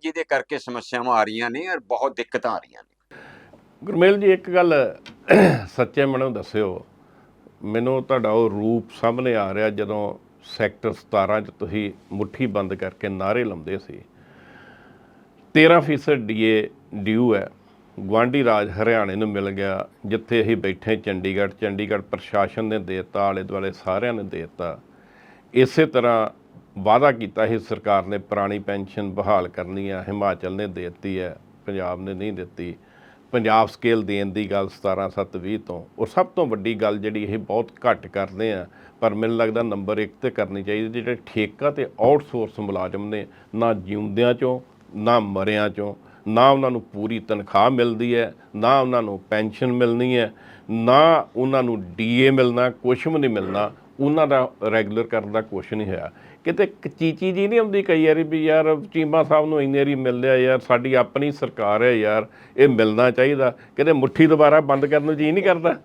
ਜਿਹਦੇ ਕਰਕੇ ਸਮੱਸਿਆਵਾਂ ਆ ਰਹੀਆਂ ਨੇ ਔਰ ਬਹੁਤ ਦਿੱਕਤਾਂ ਆ ਰਹੀਆਂ ਨੇ। ਗੁਰਮੇਲ ਜੀ, ਇੱਕ ਗੱਲ ਸੱਚੇ ਮਨੋਂ ਦੱਸਿਓ। ਮੈਨੂੰ ਤੁਹਾਡਾ ਉਹ ਰੂਪ ਸਾਹਮਣੇ ਆ ਰਿਹਾ ਜਦੋਂ ਸੈਕਟਰ 17 ਚ ਤੁਸੀਂ ਮੁੱਠੀ ਬੰਦ ਕਰਕੇ ਨਾਰੇ ਲਾਉਂਦੇ ਸੀ। 13% ਡੀਏ ਡਿਊ ਹੈ। ਗਵਾਂਢੀ ਰਾਜ ਹਰਿਆਣੇ ਨੂੰ ਮਿਲ ਗਿਆ, ਜਿੱਥੇ ਅਸੀਂ ਬੈਠੇ ਚੰਡੀਗੜ੍ਹ। ਚੰਡੀਗੜ੍ਹ ਪ੍ਰਸ਼ਾਸਨ ਨੇ ਦੇਤਾ ਆਲੇ ਦੁਆਲੇ ਸਾਰਿਆਂ ਨੇ ਦੇਤਾ। ਇਸੇ ਤਰ੍ਹਾਂ ਵਾਅਦਾ ਕੀਤਾ ਸੀ, ਸਰਕਾਰ ਨੇ ਪੁਰਾਣੀ ਪੈਨਸ਼ਨ ਬਹਾਲ ਕਰਨੀ ਹੈ ਹਿਮਾਚਲ ਨੇ ਦੇ ਦਿੱਤੀ ਹੈ ਪੰਜਾਬ ਨੇ ਨਹੀਂ ਦਿੱਤੀ। ਪੰਜਾਬ ਸਕੇਲ ਦੇਣ ਦੀ ਗੱਲ 17 7 20 ਤੋਂ ਉਹ ਸਭ ਤੋਂ ਵੱਡੀ ਗੱਲ ਜਿਹੜੀ ਇਹ ਬਹੁਤ ਘੱਟ ਕਰਦੇ ਆ, ਪਰ ਮੈਨੂੰ ਲੱਗਦਾ ਨੰਬਰ 1 ਤੇ ਕਰਨੀ ਚਾਹੀਦੀ, ਜਿਹੜੇ ਠੇਕਾ ਤੇ ਆਊਟਸੋਰਸ ਮੁਲਾਜ਼ਮ ਨੇ, ਨਾ ਜਿਉਂਦਿਆਂ ਚੋਂ, ਨਾ ਮਰਿਆਂ ਚੋਂ, ਨਾ ਉਹਨਾਂ ਨੂੰ ਪੂਰੀ ਤਨਖਾਹ ਮਿਲਦੀ ਹੈ, ਨਾ ਉਹਨਾਂ ਨੂੰ ਪੈਨਸ਼ਨ ਮਿਲਣੀ ਹੈ, ਨਾ ਉਹਨਾਂ ਨੂੰ ਡੀਏ ਮਿਲਣਾ, ਕੁਛ ਵੀ ਨਹੀਂ ਮਿਲਣਾ ਉਹਨਾਂ ਦਾ ਰੈਗੂਲਰ ਕਰਨ ਦਾ ਕੁਛ ਨਹੀਂ ਹੋਇਆ। ਕਿਤੇ ਇੱਕ ਚੀਚੀ ਜੀ ਨਹੀਂ ਆਉਂਦੀ ਕਈ ਵਾਰੀ ਵੀ ਯਾਰ ਚੀਮਾ ਸਾਹਿਬ ਨੂੰ ਇੰਨੇ ਵਾਰੀ ਮਿਲ ਲਿਆ ਯਾਰ, ਸਾਡੀ ਆਪਣੀ ਸਰਕਾਰ ਹੈ ਯਾਰ, ਇਹ ਮਿਲਣਾ ਚਾਹੀਦਾ। ਕਿਤੇ ਮੁੱਠੀ ਦੁਬਾਰਾ ਬੰਦ ਕਰਨ ਨੂੰ ਜੀ ਨਹੀਂ ਕਰਦਾ।